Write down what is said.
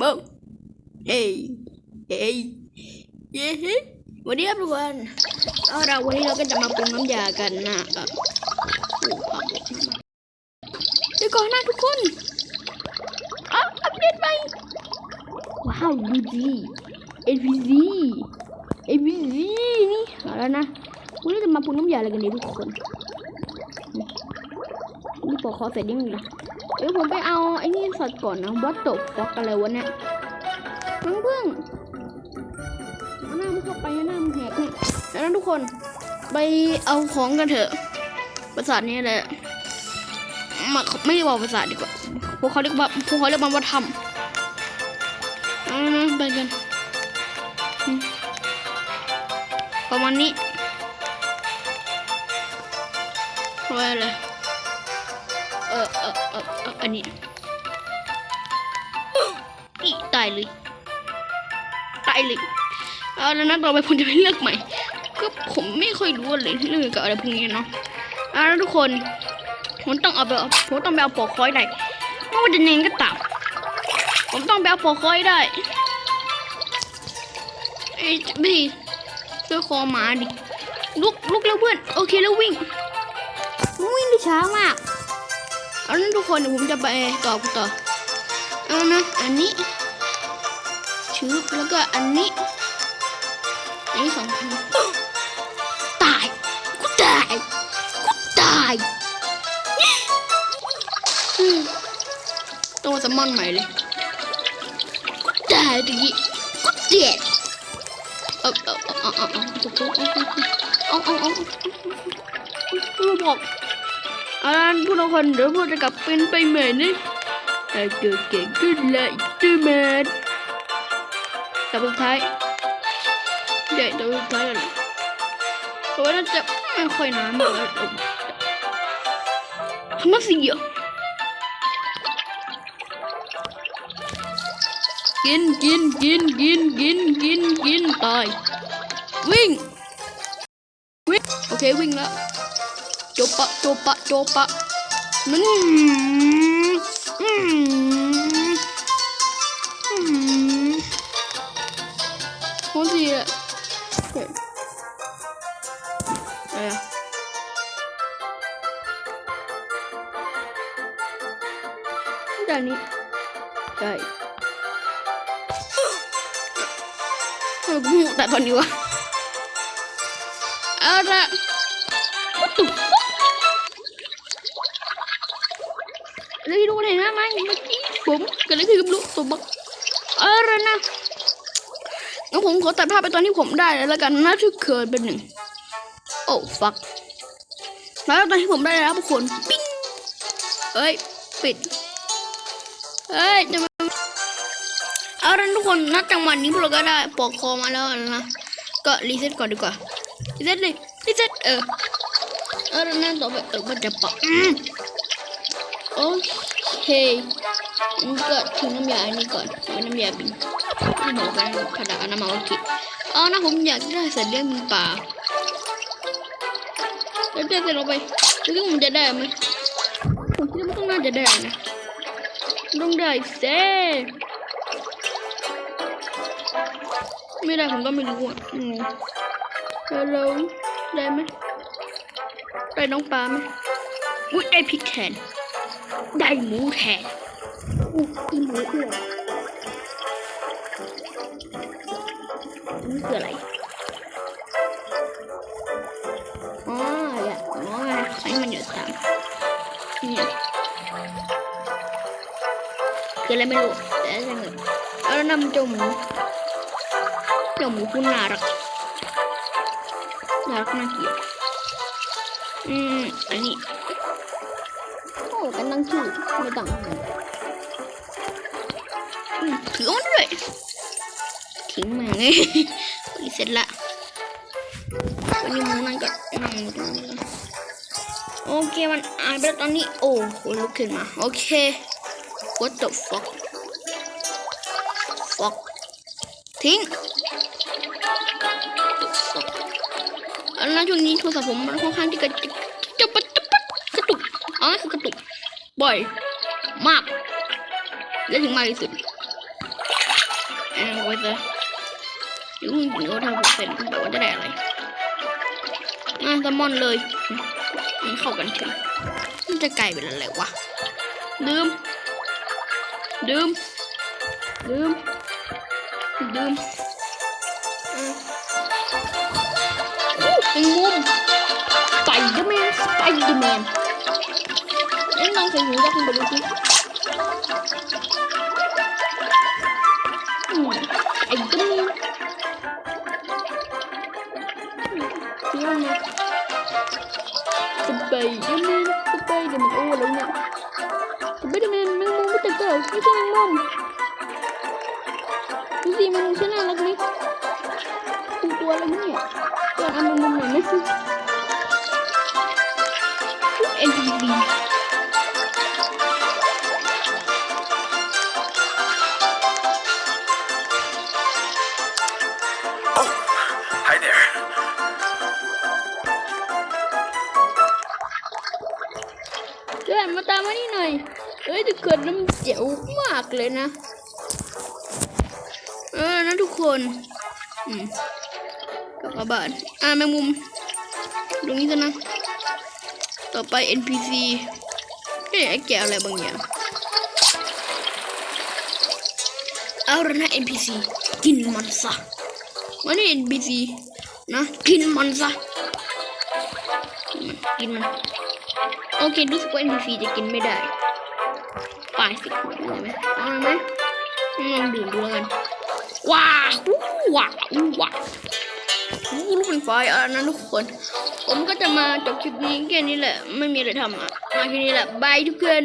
บึ้มเฮ้ยเฮ้ยเย้วันนี้ครับทุกคนเอาเราวันนี้เราก็จะมาปรุงน้ำยากันนะเดี๋ยวก่อนนะทุกคนอ้าวอัปเดตใหม่ว้าวดูดี NPC NPC นี่เอาแล้วนะวันนี้จะมาปรุงน้ำยาอะไรกันดีทุกคน นี่ปอคอเสร็จยังไงล่ะเดี๋ยวผมไปเอาไอ้นี่สดก่อนนะวัตถุฟอกอะไรวะเนี่ยน้องพึ่งเอาหน้ามันเข้าไปหน้ามันแหกนี่แล้วนั้นทุกคนไปเอาของกันเถอะประสาทนี้แหละมาไม่ได้บอกประสาทดีกว่าพวกเขาเรียกว่าพวกเขาเรียกมันว่าทำไปกันประมาณนี้ไว้เลย เออเออเออเอออันนี้อีตายเลยตายเลยเอาแล้วนะต่อไปผมจะไปเลือกใหม่ก็ผมไม่ค่อยรู้อะไรเรื่องเกี่ยวกับอะไรพวกนี้เนาะเอาแล้วทุกคนผมต้องเอาไปผมต้องไปเอาปอกคอยได้ไม่ว่าจะยังไงก็ตามผมต้องไปเอาปอกคอยได้ไอ้พี่ช่วยคอหมาดิลุกลุกแล้วเพื่อนโอเคแล้ววิ่งวิ่งได้ช้ามาก เอานั้นทุกคนเดี๋ยวผมจะไปต่อต่อเอานะอันนี้ชืบแล้วก็อันนี้อันนี้สองพันตายกูตายกูตายตัวสมอนใหม่เลยกูตายตะกี้กูเจ็บเอาเอาเอาเอาเอาเอาเอาเอาเอาเอาบอกอา รันผู้ทุกคนเดี๋ยวพวกจะกลับเป็นไปใหม่นะแต่เกิดเก่งขึ้นเลยจื้อแมนแต่สุดท้ายใหญ่แต่สุดท้ายเลยเพราะว่าน่าจะไม่ค่อยนานมากเลยทำไมสิอะกินกินกินกินกินกินกินตายวิ่งวิ่งโอเควิ่งแล้ว ปะโจปะโจปะมันอืมอืมโคตรดีอะเฮ้ยอะไรอะด้านนี้ใช่ทำไมกูหูแต่ตอนนี้วะอะ What the fuck เลยดูเลยนะมันเมื่อกี้ผมเกิดอะไรขึ้นกับลูกตัวบักอะไรนะงั้นผมขอตัดภาพไปตอนที่ผมได้แล้วกันนะที่เกิดเป็นหนึ่งโอ้ฟักแล้วตอนที่ผมได้แล้วทุกคนปิ้งเอ้ยปิดเอ้ยจะมาเอาละทุกคนนัดจังหวะนี้พวกเราก็ได้ปอกคอมาแล้วนะก็รีเซ็ตก่อนดีกว่ารีเซ็ตเลยรีเซ็ตเออเออนั่นต่อไปเออมันจะปะอืม โอเคงั้นก็ทิ้งน้ำยาอันนี้ก่อนเป็นน้ำยาบินที่บอกไปกระดาษน้ำมันโอเคเอานะผมอยากได้สัตว์เลี้ยงเป็นป่าแล้วจะเสร็จลงไปแล้วผมจะได้ไหมผมคิดว่าต้องน่าจะได้นะต้องได้เซ่ไม่ได้ผมก็ไม่รู้อะอืมฮัลโหลได้ไหมได้น้องปลาไหมอุ้ยได้พริกแทน ได้หมูแทนอุ้ยกินหมูด้วยนี่คืออะไรอ๋ออย่าอ๋อใช้มันเยอะตามเนี่ยคืออะไรไม่รู้แต่จะเงินแล้วนำเจ้าหมูเจ้าหมูคุณน่ารักน่ารักน่าเกลียดอืมอันนี้ กันตั้งชื่อไม่ต้องอืมถือมันด้วยทิ้งมาไงรีเสร็จละวันนี้มูนั่นก็นั่งตรงนี้โอเคมันอานไปแล้วตอนนี้ โอ้โหลุกขึ้นมา โอเค what the fuck fuck ทิ้ง fuck อันนั้นช่วงนี้โทรศัพท์ผมมันค่อนข้างที่จะ เอาคือกระตุก บ่อย มาก และถึงมากที่สุดแอนไว้เลยยุ่งหนูทำผมเป็นแต่ว่าจะได้อะไรงานแซลมอนเลยมันเข้ากันถึงมันจะไกลไป็นอะไรวะลืมลืมลืมลืมอู้เป็นมุมไปเดอร์แมนไปเดอร์แมน โอ้แล้วเนี่ยสไปเดอร์แมนแมงมุมไม่แต่เก่าไม่ใเดินมาตามมานี่หน่อยเอ้ยทุกคนน้ำเจ๋วมากเลยนะ เออนะทุกคนอืมกลับาบ้านอ่าแมงมุม ตรงนี้ซะนะ ต่อไป NPC เอ๊ะไอ้แกอะไรบางอย่างเอาละนะ NPC กินมันซะมานี่ NPC นะ กินมันซะ กินมัน โอเครู้สึกว่า NPC จะกินไม่ได้ปลายสิขวดเลยไหมเอาไหมลองดื่มดูแล้วกันว้าวว้าวว้าวอู้ลูกเป็นไฟอะนะทุกคน ผมก็จะมาจบคลิปนี้แค่นี้แหละ ไม่มีอะไรทำอะ มาแค่นี้แหละ บายทุกคน